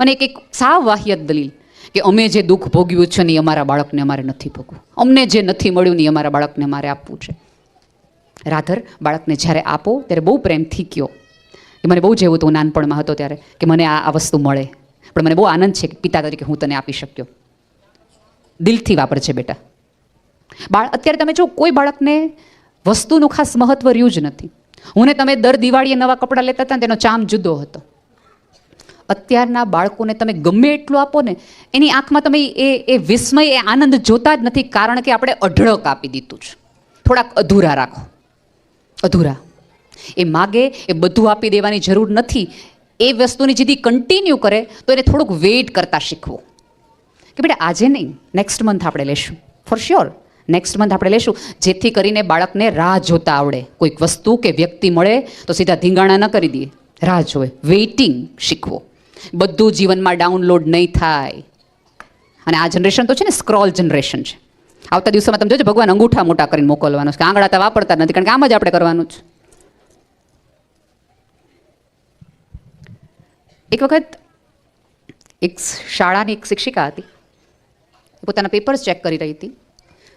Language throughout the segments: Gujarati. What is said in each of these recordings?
અને એક એક સાવ વાહિયત દલીલ કે અમે જે દુઃખ ભોગ્યું છે ને એ અમારા બાળકને અમારે નથી ભોગવું. અમને જે નથી મળ્યું ને એ અમારા બાળકને અમારે આપવું છે. રાધર, બાળકને જ્યારે આપો, ત્યારે બહુ પ્રેમથી કયો. કે મને બહુ જેવું હતું નાનપણમાં હતો ત્યારે, કે મને આ આ વસ્તુ મળે. પણ મને બહુ આનંદ છે કે પિતા તરીકે હું તને આપી શક્યો. દિલથી વાપરજે બેટા. બાળ અત્યારે તમે જો, કોઈ બાળકને વસ્તુનું ખાસ મહત્વ રહ્યું જ નથી. હું ને તમે દર દિવાળીએ નવા કપડાં લેતા હતા તેનો ચામ જુદો હતો. અત્યારના બાળકોને તમે ગમે એટલું આપો ને, એની આંખમાં તમે એ એ વિસ્મય, એ આનંદ જોતા જ નથી, કારણ કે આપણે અઢળક આપી દીધું છે. થોડાક અધૂરા રાખો. અધૂરા. એ માગે, એ બધું આપી દેવાની જરૂર નથી. એ વસ્તુની જેથી કન્ટિન્યુ કરે, તો એને થોડુંક વેઇટ કરતાં શીખવું. કે બેટા, આજે નહીં નેક્સ્ટ મંથ આપણે લેશું. ફોર શ્યોર નેક્સ્ટ મંથ આપણે લેશું. જેથી કરીને બાળકને રાહ જોતા આવડે. કોઈક વસ્તુ કે વ્યક્તિ મળે, તો સીધા ધીંગાણા ન કરી દઈએ. રાહ જોવે. વેઇટિંગ શીખવો. બધું જીવનમાં ડાઉનલોડ નહીં થાય. અને આ જનરેશન તો છે ને સ્ક્રોલ જનરેશન છે. આવતા દિવસોમાં તમે જોજો, ભગવાન અંગૂઠા મોટા કરીને મોકલવાનો છે આંગળા તો વાપરતા નથી, કારણ કે આમ જ આપણે કરવાનું છે. એક વખત એક શાળાની એક શિક્ષિકા હતી. પોતાના પેપર્સ ચેક કરી રહી હતી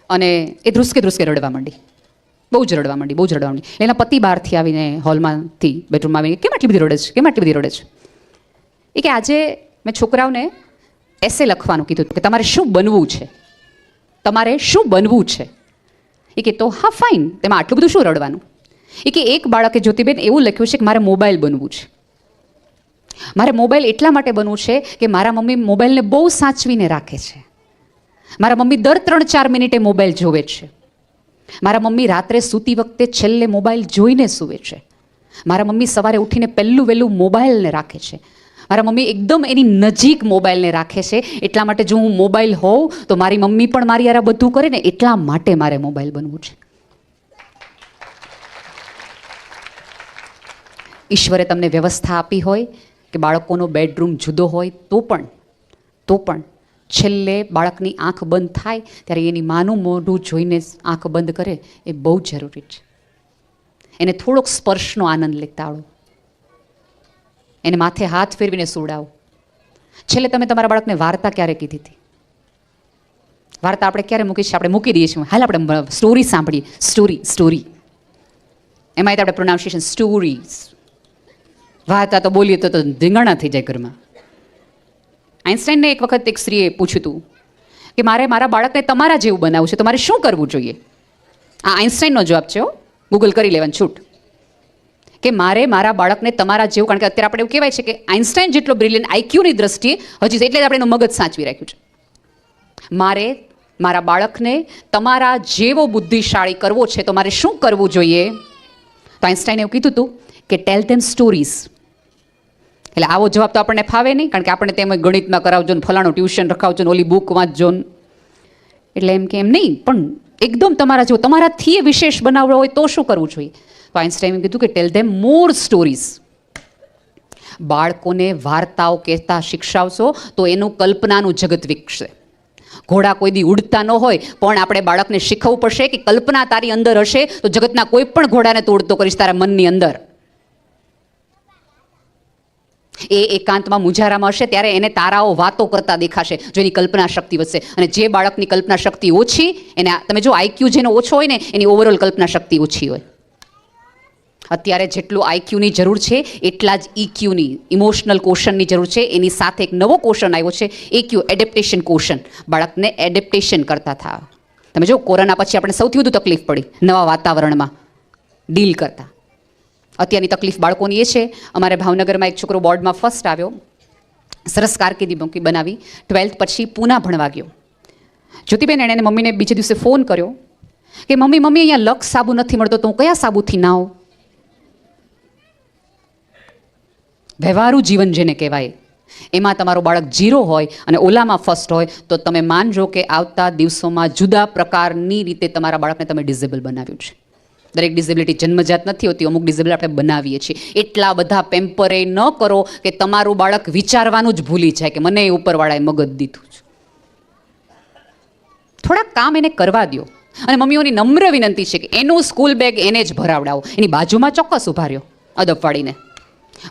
અને એ ધ્રુસકે ધ્રુસકે રડવા માંડી. બહુ જ રડવા માંડી, બહુ જ રડવા માંડી. એના પતિ બહારથી આવીને હોલમાંથી બેડરૂમમાં આવીને, કેમ આટલી બધી રડે છે? કેમ આટલી બધી રડે છે? એ કે આજે મેં છોકરાઓને એસે લખવાનું કીધું કે તમારે શું બનવું છે? તમારે શું બનવું છે? એ કે તો હા ફાઇન તેમાં આટલું બધું શું રડવાનું? એ કે એક બાળકે જ્યોતિબેન એવું લખ્યું છે કે મારે મોબાઈલ બનવું છે. મારે મોબાઈલ એટલા માટે બનવું છે કે મારા મમ્મી મોબાઈલને બહુ સાચવીને રાખે છે. મારા મમ્મી દર ત્રણ ચાર મિનિટે મોબાઈલ જોવે છે. મારા મમ્મી રાત્રે સૂતી વખતે છેલ્લે મોબાઈલ જોઈને સૂવે છે. મારા મમ્મી સવારે ઉઠીને પહેલું વહેલું મોબાઈલને રાખે છે. મારા મમ્મી એકદમ એની નજીક મોબાઈલને રાખે છે. એટલા માટે જો હું મોબાઈલ હોઉં, તો મારી મમ્મી પણ મારી યાર બધું કરે ને, એટલા માટે મારે મોબાઈલ બનવું છે. ઈશ્વરે તમને વ્યવસ્થા આપી હોય કે બાળકોનો બેડરૂમ જુદો હોય, તો પણ તો પણ છેલ્લે બાળકની આંખ બંધ થાય, ત્યારે એની માનું મોઢું જોઈને આંખ બંધ કરે, એ બહુ જરૂરી છે. એને થોડોક સ્પર્શનો આનંદ લેતા આવડો. એને માથે હાથ ફેરવીને સુવડાવો. છેલ્લે તમે તમારા બાળકને વાર્તા ક્યારે કીધી હતી? વાર્તા આપણે ક્યારે મૂકી છે? આપણે મૂકી દઈએ છીએ. હાલ આપણે સ્ટોરી સાંભળીએ. સ્ટોરી સ્ટોરી એમાં આપણે પ્રોનાઉન્સિએશન સ્ટોરીઝ વાર્તા તો બોલીએ તો ધીંગણા થઈ જાય ઘરમાં. આઇન્સ્ટાઈનને એક વખત એક સ્ત્રીએ પૂછ્યું હતું કે મારે મારા બાળકને તમારા જેવું બનાવવું છે, તો મારે શું કરવું જોઈએ? આ આઇન્સ્ટાઈનનો જવાબ છે ગૂગલ કરી લેવાનું, છૂટ. કે મારે મારા બાળકને તમારા જેવું, કારણ કે અત્યારે આપણે એવું કહેવાય છે કે આઇન્સ્ટાઈન જેટલો બ્રિલિયન આઈક્યુની દ્રષ્ટિએ, હજી એટલે જ આપણે એનું મગજ સાચવી રાખ્યું છે. મારે મારા બાળકને તમારા જેવો બુદ્ધિશાળી કરવો છે તો મારે શું કરવું જોઈએ? તો આઇન્સ્ટાઈને એવું કીધું હતું કે ટેલ ધેમ સ્ટોરીઝ એટલે આવો જવાબ તો આપણને ફાવે નહીં, કારણ કે આપણે તેમ ગણિતમાં કરાવજો ને ફલાણું ટ્યુશન રખાવજો ને ઓલી બુક વાંચજો ને. એટલે એમ કે એમ નહીં, પણ એકદમ તમારા જેવો, તમારાથી વિશેષ બનાવવો હોય તો શું કરવું જોઈએ? તો આઇન્સ્ટાઈને કીધું કે ટેલ ધેમ મોર સ્ટોરીઝ બાળકોને વાર્તાઓ કહેતા શિક્ષાવશો તો એનું કલ્પનાનું જગત વિકસે. ઘોડા કોઈ દી ઉડતા ન હોય, પણ આપણે બાળકને શીખવવું પડશે કે કલ્પના તારી અંદર હશે તો જગતના કોઈ પણ ઘોડાને તો ઉડતો કરીશ તારા મનની અંદર. એ એકાંતમાં મુજારામાં હશે, ત્યારે એને તારાઓ વાતો કરતા દેખાશે, જો એની કલ્પના શક્તિ વધશે. અને જે બાળકની કલ્પના શક્તિ ઓછી, એને તમે જો આઈક્યુ જેનો ઓછો હોય ને, એની ઓવરઓલ કલ્પના શક્તિ ઓછી હોય. અત્યારે જેટલું આઈક્યુની જરૂર છે, એટલા જ ઇક્યુની ઇમોશનલ કોશનની જરૂર છે. એની સાથે એક નવો કોશન આવ્યો છે એક્યુ એડેપ્ટેશન કોશન બાળકને એડેપ્ટેશન કરતા થાવ તમે જો, કોરોના પછી આપણે સૌથી વધુ તકલીફ પડી, નવા વાતાવરણમાં ડીલ કરતા. અત્યારની તકલીફ બાળકોની એ છે, અમારે ભાવનગરમાં એક છોકરો બોર્ડમાં ફર્સ્ટ આવ્યો, સરસ કારકિર્દી મૂકી બનાવી, ટ્વેલ્થ પછી પૂના ભણવા ગયો. જ્યોતિબેન એણે મમ્મીને બીજે દિવસે ફોન કર્યો કે, મમ્મી મમ્મી, અહીંયા લક્ષ સાબુ નથી મળતો, તો હું કયા સાબુથી નાઉં વ્યવહારુ જીવન જેને કહેવાય. એમાં તમારું બાળક જીરો હોય અને ઓલામાં ફર્સ્ટ હોય, તો તમે માનજો કે આવતા દિવસોમાં જુદા પ્રકારની રીતે તમારા બાળકને તમે ડિઝેબલ બનાવ્યું છે. દરેક ડિઝેબિલિટી જન્મજાત નથી હોતી, અમુક ડિઝેબલ આપણે બનાવીએ છીએ. એટલા બધા પેમ્પરે ન કરો કે તમારું બાળક વિચારવાનું જ ભૂલી જાય કે મને એ ઉપરવાળાએ મગજ દીધું છે. થોડાક કામ એને કરવા દો અને મમ્મીઓની નમ્ર વિનંતી છે કે એનું સ્કૂલ બેગ એને જ ભરાવડાવો. એની બાજુમાં ચોક્કસ ઊભા રહ્યો.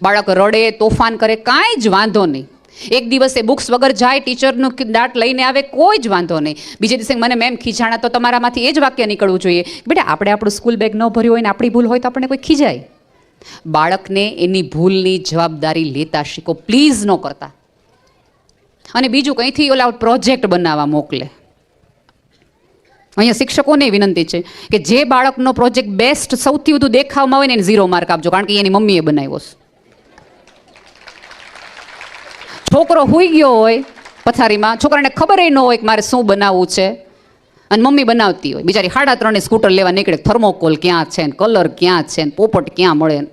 બાળક રડે, તોફાન કરે, કાંઈ જ વાંધો નહીં. એક દિવસે બુક્સ વગર જાય, ટીચરનું દાંત લઈને આવે, કોઈ જ વાંધો નહીં. બીજે દિવસે મને મેમ ખીજાણા, તો તમારામાંથી એ જ વાક્ય નીકળવું જોઈએ. બેટા, આપણે આપણું સ્કૂલ બેગ ન ભર્યું હોય ને આપણી ભૂલ હોય તો આપણને કોઈ ખીજાય. બાળકને એની ભૂલની જવાબદારી લેતા શીખો, પ્લીઝ ન કરતા. અને બીજું કંઈથી ઓલા પ્રોજેક્ટ બનાવવા મોકલે. અહીંયા શિક્ષકોને વિનંતી છે કે જે બાળકનો પ્રોજેક્ટ બેસ્ટ સૌથી વધુ દેખાવમાં હોય ને એને ઝીરો માર્ક આપજો, કારણ કે એની મમ્મીએ બનાવ્યો છે. છોકરો હોઈ ગયો હોય પથારીમાં, છોકરાને ખબર ન હોય કે મારે શું બનાવવું છે. અને મમ્મી બનાવતી હોય. બિચારી સાડા ત્રણે સ્કૂટર લેવા નીકળે, થર્મોકોલ ક્યાં છે ને, કલર ક્યાં છે ને, પોપટ ક્યાં મળે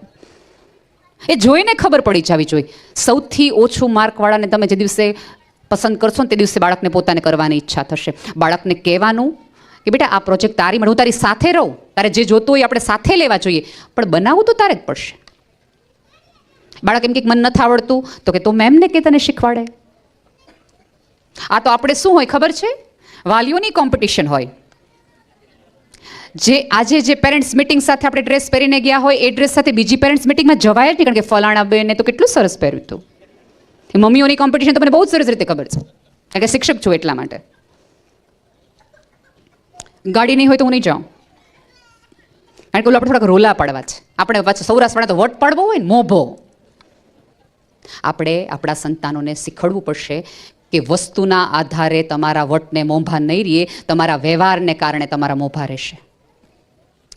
એ જોઈને ખબર પડી જવી જોઈએ. સૌથી ઓછું માર્કવાળાને તમે જે દિવસે પસંદ કરશો ને તે દિવસે બાળકને પોતાને કરવાની ઈચ્છા થશે. બાળકને કહેવાનું કે બેટા, આ પ્રોજેક્ટ તારી મળે હું તારી સાથે રહું. તારે જે જોતું હોય આપણે સાથે લેવા જોઈએ. પણ બનાવવું તો તારે જ પડશે. બાળક એમ કે મને નથી આવડતું, તો કે તો મેમને કે તને શીખવાડે? આ તો આપણે શું હોય ખબર છે? વાલીઓની કોમ્પિટિશન હોય. જે આજે જે પેરેન્ટ્સ મિટિંગ સાથે આપણે ડ્રેસ પહેરીને ગયા હોય, એ ડ્રેસ સાથે બીજી પેરેન્ટ્સ મિટિંગમાં જવાય જ નહીં, કારણ કે ફલાણા બેને તો કેટલું સરસ પહેર્યું હતું. મમ્મીઓની કોમ્પિટિશન તો મને બહુ સરસ રીતે ખબર છે. કારણ કે શિક્ષક છું એટલા માટે. ગાડી નહીં હોય તો હું નહીં જાઉં. કારણ કે આપણે થોડાક રોલા પાડવા છે. આપણે સૌરાષ્ટ્રવાળા તો વટ પાડવો હોય ને મોભો. આપણે આપણા સંતાનોને શીખવવું પડશે કે વસ્તુના આધારે તમારા વટને મોંભા નહીં રહીએ, તમારા વ્યવહારને કારણે તમારા મોંભા રહેશે.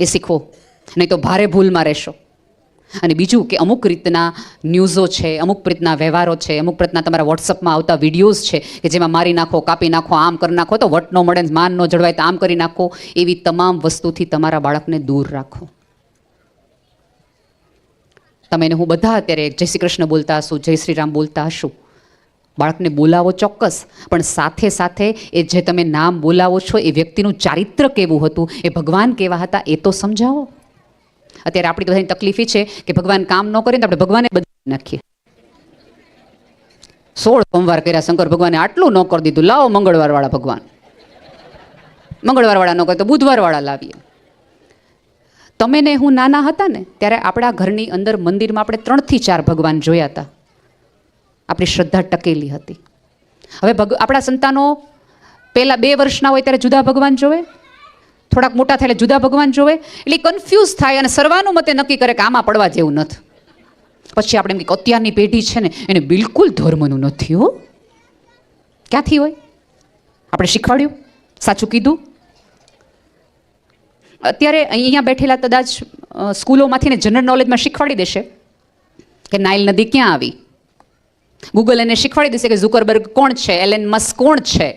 એ શીખો, નહીં તો ભારે ભૂલમાં રહેશો. અને બીજું કે અમુક રીતના ન્યૂઝો છે, અમુક રીતના વ્યવહારો છે, અમુક રીતના તમારા વોટ્સઅપમાં આવતા વિડીયોઝ છે, કે જેમાં મારી નાખો, કાપી નાખો, આમ કરી નાખો, તો વટ ન મળે માન ન જળવાય, તો આમ કરી નાખો. એવી તમામ વસ્તુથી તમારા બાળકને દૂર રાખો. તમે ને હું બધા અત્યારે જય શ્રી કૃષ્ણ બોલતા હશું, જય શ્રી રામ બોલતા હશું. બાળકને બોલાવો ચોક્કસ, પણ સાથે સાથે એ જે તમે નામ બોલાવો છો એ વ્યક્તિનું ચારિત્ર કેવું હતું, એ ભગવાન કેવા હતા એ તો સમજાવો. અત્યારે આપણી બધાની તકલીફ છે કે ભગવાન કામ ન કરે તો આપણે ભગવાને બદલી નાખીએ. સોળ સોમવાર કર્યા શંકર ભગવાને આટલું ન કરી દીધું. લાવો મંગળવાર વાળા ભગવાન. મંગળવાર વાળા ન કરે તો બુધવાર વાળા લાવીએ. તમે ને હું નાના હતા ને, ત્યારે આપણા ઘરની અંદર મંદિરમાં આપણે ત્રણથી ચાર ભગવાન જોયા હતા. આપણી શ્રદ્ધા ટકેલી હતી. હવે ભગ, આપણા સંતાનો પહેલાં બે વર્ષના હોય ત્યારે જુદા ભગવાન જોવે, થોડાક મોટા થાય એટલે જુદા ભગવાન જોવે, એટલે કન્ફ્યુઝ થાય અને સર્વાનુમતે નક્કી કરે કે આમાં પડવા જેવું નથી. પછી આપણે એમ કે અત્યારની પેઢી છે ને, એને બિલકુલ ધર્મનું નથી હો. ક્યાંથી હોય? આપણે શીખવાડ્યું? સાચું કીધું? અત્યારે અહીંયા બેઠેલા કદાચ સ્કૂલોમાંથી ને જનરલ નોલેજમાં શીખવાડી દેશે કે નાઇલ નદી ક્યાં આવી? ગૂગલ એને શીખવાડી દેશે કે ઝુકરબર્ગ કોણ છે? એલેન મસ કોણ છે?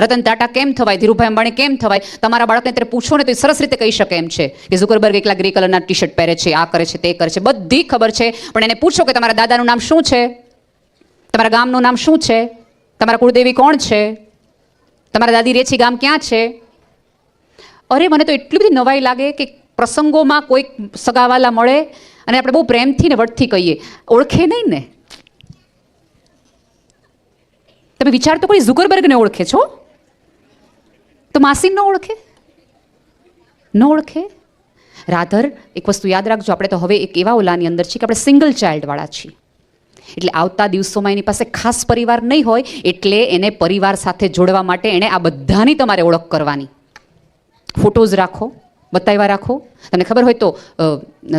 રતન ટાટા કેમ થવાય? ધીરુભાઈ અંબાણી કેમ થવાય? તમારા બાળકને ત્યારે પૂછો ને તો એ સરસ રીતે કહી શકે એમ છે કે ઝુકરબર્ગ એકલા ગ્રે કલરના ટી શર્ટ પહેરે છે, આ કરે છે, તે કરે છે. બધી ખબર છે. પણ એને પૂછો કે તમારા દાદાનું નામ શું છે? તમારા ગામનું નામ શું છે? તમારા કુળદેવી કોણ છે? તમારા દાદી રેછી ગામ ક્યાં છે? અરે, મને તો એટલી બધી નવાઈ લાગે કે પ્રસંગોમાં કોઈક સગાવાલા મળે અને આપણે બહુ પ્રેમથી ને વટથી કહીએ. ઓળખે નહીં ને? તમે વિચાર તો કોઈ ઝુકરબર્ગને ઓળખે છો? તો માસી ન ઓળખે? ન ઓળખે? રાધર, એક વસ્તુ યાદ રાખજો, આપણે તો હવે એક એવા ઓલાની અંદર છીએ કે આપણે સિંગલ ચાઇલ્ડવાળા છીએ. એટલે આવતા દિવસોમાં એની પાસે ખાસ પરિવાર નહીં હોય, એટલે એને પરિવાર સાથે જોડવા માટે એણે આ બધાની તમારે ઓળખ કરવાની. ફોટોઝ રાખો, બતાવ્યા રાખો. તમને ખબર હોય તો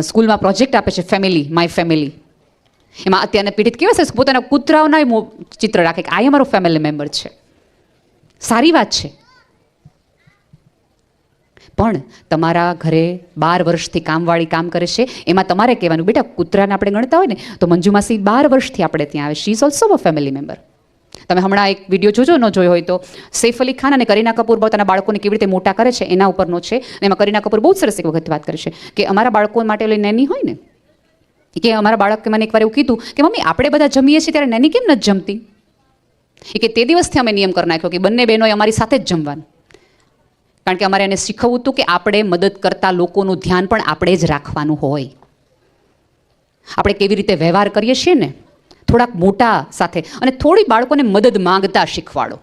સ્કૂલમાં પ્રોજેક્ટ આપે છે, ફેમિલી, માય ફેમિલી. એમાં અત્યારના પીડિત કેવા છે? પોતાના કૂતરાઓના ચિત્ર રાખે કે આ અમારો મારો ફેમિલી મેમ્બર છે. સારી વાત છે. પણ તમારા ઘરે બાર વર્ષથી કામવાળી કામ કરે છે, એમાં તમારે કહેવાનું, બેટા, કૂતરાને આપણે ગણતા હોય ને, તો મંજુમાસી બાર વર્ષથી આપણે ત્યાં આવે. She is also a family member તમે હમણાં એક વીડિયો જોજો, ન જોયો હોય તો. સૈફ અલી ખાન અને કરીના કપૂર પોતાના બાળકોને કેવી રીતે મોટા કરે છે, એના ઉપરનો છે. અને એમાં કરીના કપૂર બહુ સરસ એક વખત વાત કરે છે કે અમારા બાળકો માટે ઓલી નેની હોય ને? કે અમારા બાળકે મને એકવાર એવું કીધું કે, મમ્મી, આપણે બધા જમીએ છીએ ત્યારે નેની કેમ નથી જમતી? એ કે, તે દિવસથી અમે નિયમ કરી નાખ્યો કે બંને બહેનોએ અમારી સાથે જ જમવાનું. કારણ કે અમારે એને શીખવવું હતું કે આપણે મદદ કરતા લોકોનું ધ્યાન પણ આપણે જ રાખવાનું હોય. આપણે કેવી રીતે વ્યવહાર કરીએ છીએ ને? થોડાક મોટા સાથે અને થોડી બાળકોને મદદ માંગતા શીખવાડો.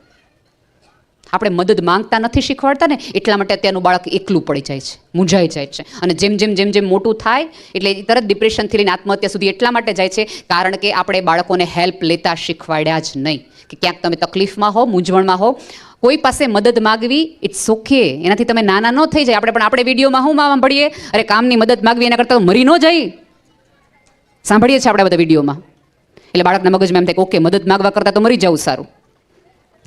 આપણે મદદ માંગતા નથી શીખવાડતા ને, એટલા માટે અત્યારનું બાળક એકલું પડી જાય છે, મૂંઝાઈ જાય છે. અને જેમ જેમ જેમ જેમ મોટું થાય, એટલે તરત ડિપ્રેશનથી લઈને આત્મહત્યા સુધી એટલા માટે જાય છે, કારણ કે આપણે બાળકોને હેલ્પ લેતા શીખવાડ્યા જ નહીં. કે ક્યાંક તમે તકલીફમાં હો, મૂંઝવણમાં હો, કોઈ પાસે મદદ માગવી ઇટ્સ ઓકે એનાથી તમે નાના ન થઈ જાય. આપણે પણ આપણે વિડીયોમાં હું સાંભળીએ અરે કામની મદદ માગવી એના કરતાં મરી ન જાય સાંભળીએ છીએ આપણે બધા વિડીયોમાં. એટલે બાળકના મગજમાં એમ થાય ઓકે, મદદ માગવા કરતાં તો મરી જવું સારું.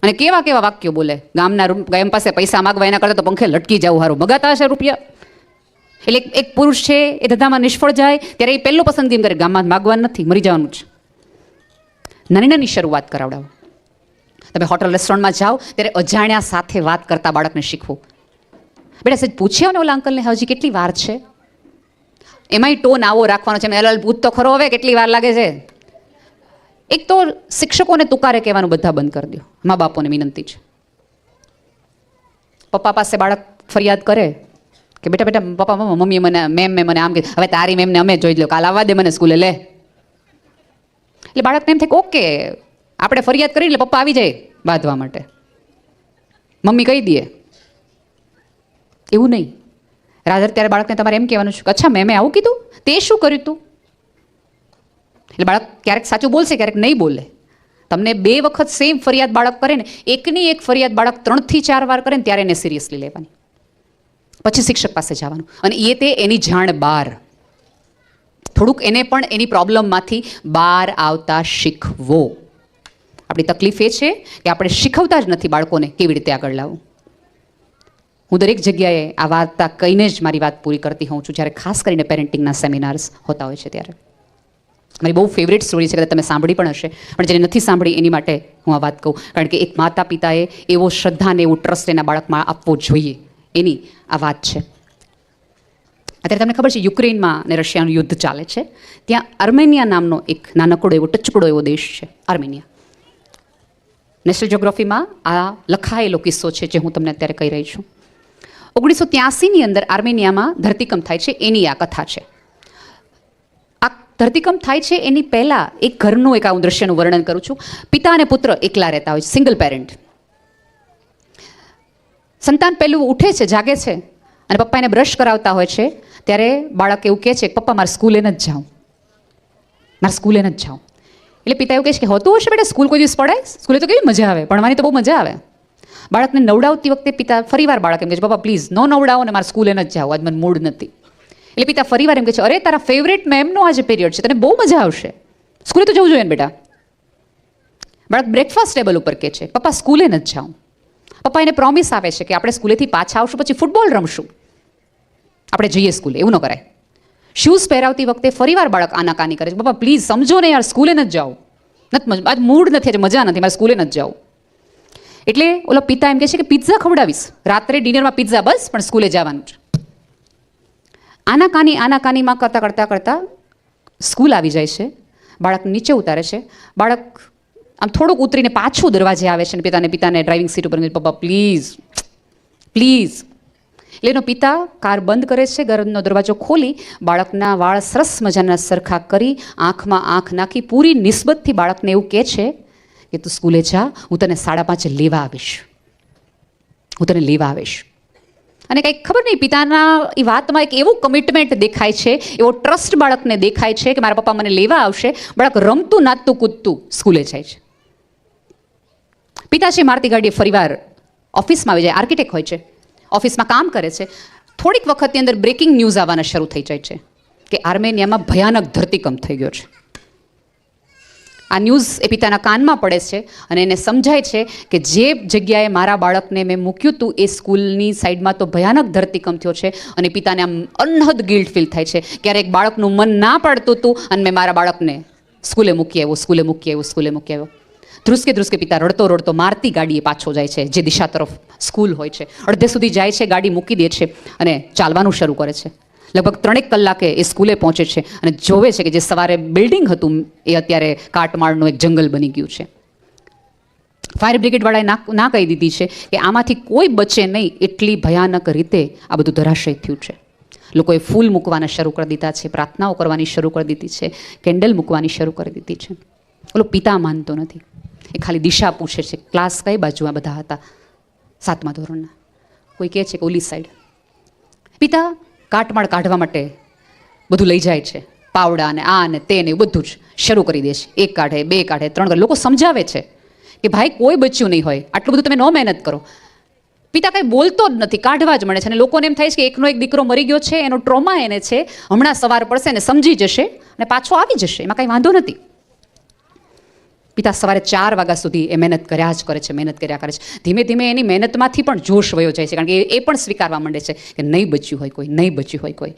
અને કેવા કેવા વાક્યો બોલે? ગામના ગામ પાસે પૈસા માગવા એના કરતાં તો પંખે લટકી જવું સારું. મગાતા હશે રૂપિયા? એટલે એક- પુરુષ છે, એ ધંધામાં નિષ્ફળ જાય, ત્યારે એ પહેલો પસંદગી કરે ગામમાં માગવા નથી, મરી જવાનું છે નાની નાની શરૂઆત કરાવડાવો. તમે હોટલ રેસ્ટોરન્ટમાં જાઓ, ત્યારે અજાણ્યા સાથે વાત કરતા બાળકને શીખવું. બેટા સજ પૂછ્યો ને ઓલા અંકલને હજી કેટલી વાર છે? એમાંય ટોન આવો રાખવાનો છે. એલ પૂછ તો ખરો હવે, કેટલી વાર લાગે છે? એક તો શિક્ષકોને તુકારે કહેવાનું બધા બંધ કરી દો મા બાપોને વિનંતી છે. પપ્પા પાસે બાળક ફરિયાદ કરે કે બેટા બેટા, પપ્પા મમ્મી મને મેમ મેં મને આમ કે હવે તારી મેમને અમે જોઈ લો કાલ આવવા દે મને સ્કૂલે, લે. એટલે બાળકને એમ થાય ઓકે, આપણે ફરિયાદ કરી એટલે પપ્પા આવી જાય બાંધવા માટે. મમ્મી કહી દે. એવું નહીં. રાધર ત્યારે બાળકને તમારે એમ કહેવાનું છે અચ્છા મેં આવું કીધું? તે શું કર્યું તું? એટલે બાળક ક્યારેક સાચું બોલશે, ક્યારેક નહીં બોલે. તમને બે વખત સેમ ફરિયાદ બાળક કરે ને, એકની એક ફરિયાદ બાળક ત્રણથી ચાર વાર કરે ને, ત્યારે એને સિરિયસલી લેવાની. પછી શિક્ષક પાસે જવાનું. અને એ તે એની જાણ બહાર થોડુંક એને પણ એની પ્રોબ્લમમાંથી બહાર આવતા શીખવો. આપણી તકલીફ એ છે કે આપણે શીખવતા જ નથી બાળકોને કેવી રીતે આગળ લાવવું. હું દરેક જગ્યાએ આ વાર્તા કહીને જ મારી વાત પૂરી કરતી હોઉં છું, જ્યારે ખાસ કરીને પેરેન્ટિંગના સેમિનાર્સ હોતા હોય છે ત્યારે. મારી બહુ ફેવરેટ સ્ટોરી છે, કદાચ તમે સાંભળી પણ હશે. પણ જેને નથી સાંભળી, એની માટે હું આ વાત કહું. કારણ કે એક માતા પિતાએ એવો શ્રદ્ધા અને એવો ટ્રસ્ટ એના બાળકમાં આપવો જોઈએ. એની આ વાત છે. અત્યારે તમને ખબર છે, યુક્રેનમાં અને રશિયાનું યુદ્ધ ચાલે છે. ત્યાં આર્મેનિયા નામનો એક નાનકડો એવો, ટચકડો એવો દેશ છે આર્મેનિયા નેશનલ જ્યોગ્રાફીમાં આ લખાયેલો કિસ્સો છે, જે હું તમને અત્યારે કહી રહી છું. ઓગણીસો ત્યાસીની અંદર આર્મેનિયામાં ધરતીકંપ થાય છે, એની આ કથા છે. ધરતીકંપ થાય છે એની પહેલાં એક ઘરનું એક આવું દ્રશ્યનું વર્ણન કરું છું. પિતા અને પુત્ર એકલા રહેતા હોય છે સિંગલ પેરેન્ટ સંતાન પહેલું ઉઠે છે, જાગે છે અને પપ્પા એને બ્રશ કરાવતા હોય છે, ત્યારે બાળક એવું કહે છે પપ્પા, મારે સ્કૂલે નથી જાઉં. મારે સ્કૂલે ન જ જાઉં. એટલે પિતા એવું કહે છે કે, હોતું હશે બેટા, સ્કૂલ કોઈ દિવસ પડાય? સ્કૂલે તો કેવી મજા આવે? ભણવાની તો બહુ મજા આવે. બાળકને નવડાવતી વખતે પિતા ફરીવાર બાળક એમ કહે છે, પપ્પા પ્લીઝ નો નવડાવો ને મારે સ્કૂલે નથી જાવ આજ મને મૂડ નથી. એટલે પિતા ફરીવાર એમ કહે છે, અરે, તારા ફેવરેટ મેમનો આજે પીરિયડ છે, તને બહુ મજા આવશે. સ્કૂલે તો જવું જોઈએ ને બેટા. બાળક બ્રેકફાસ્ટ ટેબલ ઉપર કહે છે, પપ્પા સ્કૂલે નથી જાઉં. પપ્પા એને પ્રોમિસ આવે છે કે આપણે સ્કૂલેથી પાછા આવશું, પછી ફૂટબોલ રમશું. આપણે જઈએ સ્કૂલે, એવું ન કરાય. શૂઝ પહેરાવતી વખતે ફરીવાર બાળક આનાકાની કરે છે, પપ્પા પ્લીઝ સમજો ને યાર સ્કૂલે નથી જાઓ નથી આજ મૂડ નથી, આજે મજા નથી, મારે સ્કૂલે નથી જાઓ એટલે ઓલો પિતા એમ કહે છે કે, પિઝા ખવડાવીશ. રાત્રે ડિનરમાં પિઝા બસ, પણ સ્કૂલે જવાનું છે. આનાકાની, આનાકાનીમાં કરતાં કરતાં કરતાં સ્કૂલ આવી જાય છે. બાળક નીચે ઉતારે છે. બાળક આમ થોડુંક ઉતરીને પાછું દરવાજે આવે છે અને પિતાને પિતાને ડ્રાઇવિંગ સીટ ઉપર પપ્પા, પ્લીઝ પ્લીઝ. એટલે એનો પિતા કાર બંધ કરે છે, ઘરનો દરવાજો ખોલી, બાળકના વાળ સરસ મજાના સરખા કરી, આંખમાં આંખ નાખી, પૂરી નિસ્બતથી બાળકને એવું કહે છે કે, તું સ્કૂલે જા, હું તને સાડા પાંચે લેવા આવીશ. હું તને લેવા આવીશ. અને કંઈક ખબર નહીં, પિતાના એ વાતમાં એક એવું કમિટમેન્ટ દેખાય છે, એવો ટ્રસ્ટ બાળકને દેખાય છે કે મારા પપ્પા મને લેવા આવશે, બાળક રમતું, નાચતું, કૂદતું સ્કૂલે જાય છે. પિતા છે, મારતી ગાડીએ ફરીવાર ઓફિસમાં આવી જાય, આર્કિટેક્ટ હોય છે, ઓફિસમાં કામ કરે છે. થોડીક વખતની અંદર બ્રેકિંગ ન્યૂઝ આવવાના શરૂ થઈ જાય છે કે આર્મેનિયામાં ભયાનક ધરતીકંપ થઈ ગયો છે. આ ન્યૂઝ એ પિતાના કાનમાં પડે છે અને એને સમજાય છે કે જે જગ્યાએ મારા બાળકને મેં મૂક્યું હતું એ સ્કૂલની સાઈડમાં તો ભયાનક ધરતીકંપ થયો છે અને પિતાને આમ અનહદ ગિલ્ટ ફીલ થાય છે. ક્યારેક બાળકનું મન ના પાડતું હતું અને મેં મારા બાળકને સ્કૂલે મૂકી આવ્યો, સ્કૂલે મૂકી આવ્યો, સ્કૂલે મૂકી આવ્યો. ધ્રુસકે ધ્રુસકે પિતા રડતો રડતો મારતી ગાડીએ પાછો જાય છે, જે દિશા તરફ સ્કૂલ હોય છે. અડધે સુધી જાય છે, ગાડી મૂકી દે છે અને ચાલવાનું શરૂ કરે છે. લગભગ ત્રણેક કલાકે એ સ્કૂલે પહોંચે છે અને જોવે છે કે જે સવારે બિલ્ડિંગ હતું, એ અત્યારે કાટમાળનું એક જંગલ બની ગયું છે. ફાયર બ્રિગેડવાળાએ ના ના કહી દીધી છે કે આમાંથી કોઈ બચે નહીં એટલી ભયાનક રીતે આ બધું ધરાશય થયું છે. લોકોએ ફૂલ મૂકવાના શરૂ કરી દીધા છે, પ્રાર્થનાઓ કરવાની શરૂ કરી દીધી છે, કેન્ડલ મૂકવાની શરૂ કરી દીધી છે. ઓલો પિતા માનતો નથી. એ ખાલી દિશા પૂછે છે ક્લાસ કઈ બાજુ આ બધા હતા? સાતમા ધોરણના. કોઈ કહે છે કે ઓલી સાઈડ પિતા કાટમાળ કાઢવા માટે બધું લઈ જાય છે. પાવડા ને આ ને તે ને બધું જ શરૂ કરી દે છે. એક કાઢે, બે કાઢે, ત્રણ કાઢે. લોકો સમજાવે છે કે ભાઈ કોઈ બચ્યું નહીં હોય. આટલું બધું તમે ન મહેનત કરો. પિતા કંઈ બોલતો જ નથી, કાઢવા જ મળે છે. અને લોકોને એમ થાય છે કે એકનો એક દીકરો મરી ગયો છે, એનો ટ્રોમા એને છે, હમણાં સવાર પડશે ને સમજી જશે અને પાછો આવી જશે. એમાં કાંઈ વાંધો નથી. પિતા સવારે ચાર વાગ્યા સુધી એ મહેનત કર્યા જ કરે છે, મહેનત કર્યા કરે છે. ધીમે ધીમે એની મહેનતમાંથી પણ જોશ વયો જાય છે, કારણ કે એ પણ સ્વીકારવા માંડે છે કે નહીં બચ્યું હોય કોઈ, નહીં બચ્યું હોય કોઈ.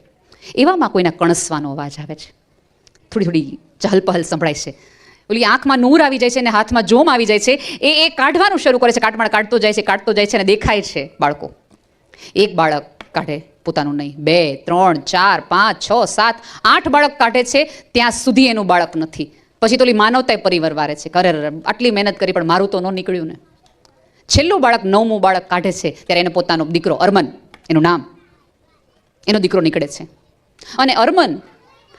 એવામાં કોઈના કણસવાનો અવાજ આવે છે. થોડી થોડી ચહલપહલ સંભળાય છે. ઓલી આંખમાં નૂર આવી જાય છે અને હાથમાં જોમ આવી જાય છે. એ એ કાઢવાનું શરૂ કરે છે. કાટમાળ કાઢતો જાય છે, કાઢતો જાય છે અને દેખાય છે બાળકો. એક બાળક કાઢે પોતાનું નહીં. બે, ત્રણ, ચાર, પાંચ, છ, સાત, આઠ બાળક કાઢે છે. ત્યાં સુધી એનું બાળક નથી. પછી તો ઓલી માનવતાએ પરિવાર વારે છે કરે આટલી મહેનત કરી પણ મારું તો ન નીકળ્યું ને. છેલ્લું બાળક, નવમું બાળક કાઢે છે ત્યારે એને પોતાનો દીકરો અરમન, એનું નામ. એનો દીકરો નીકળે છે. અને અરમન,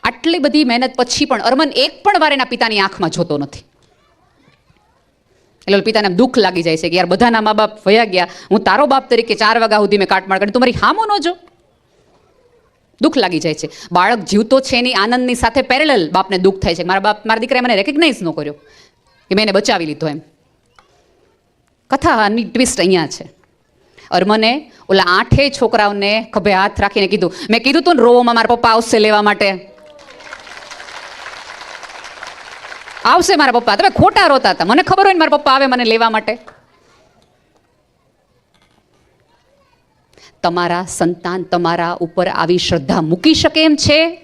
આટલી બધી મહેનત પછી પણ અરમન એક પણ વાર એના પિતાની આંખમાં જોતો નથી. એટલે પિતાને દુઃખ લાગી જાય છે કે યાર બધાના મા બાપ વયા ગયા, હું તારો બાપ તરીકે ચાર વાગ્યા સુધી મેં કાટમાળ કરી, તું મારી હામો ન જો. દુઃખ લાગી જાય છે. બાળક જીવતો છે એની આનંદની સાથે પેરેલલ બાપને દુઃખ થાય છે. મારા બાપ, મારા દીકરાએ મને રેકગ્નાઇઝ ન કર્યો કે મેં એને બચાવી લીધો એમ. કથાની ટ્વિસ્ટ અહીંયા છે. અરમને ઓલા આઠેય છોકરાઓને ખભે હાથ રાખીને કીધું, મેં કીધું તું રોવામાં મારા પપ્પા આવશે લેવા માટે. આવશે મારા પપ્પા. તમે ખોટા રોતા હતા. મને ખબર હોય ને મારા પપ્પા આવે મને લેવા માટે. તમારા સંતાન તમારા ઉપર આવી શ્રદ્ધા મૂકી શકે એમ છે?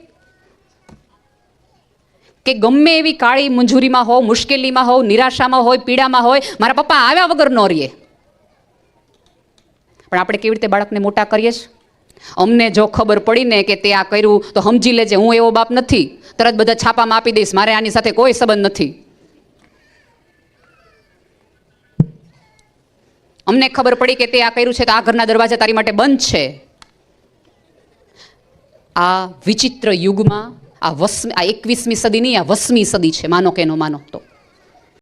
કે ગમે એવી કાળી મંજૂરીમાં હોવ, મુશ્કેલીમાં હોવ, નિરાશામાં હોય, પીડામાં હોય, મારા પપ્પા આવ્યા વગર ન રહીએ. પણ આપણે કેવી રીતે બાળકને મોટા કરીએ છીએ અમને જો ખબર પડીને કે તે આ કર્યું, તો સમજી લેજે, હું એવો બાપ નથી. તરત બધા છાપામાં આપી દઈશ, મારે આની સાથે કોઈ સંબંધ નથી. અમને ખબર પડી કે તે આ કર્યું છે તો આ ઘરના દરવાજા તારી માટે બંધ છે. આ વિચિત્ર યુગમાં આ વસ આ એકવીસમી સદીની આ વસમી સદી છે, માનો કે ન માનો તો.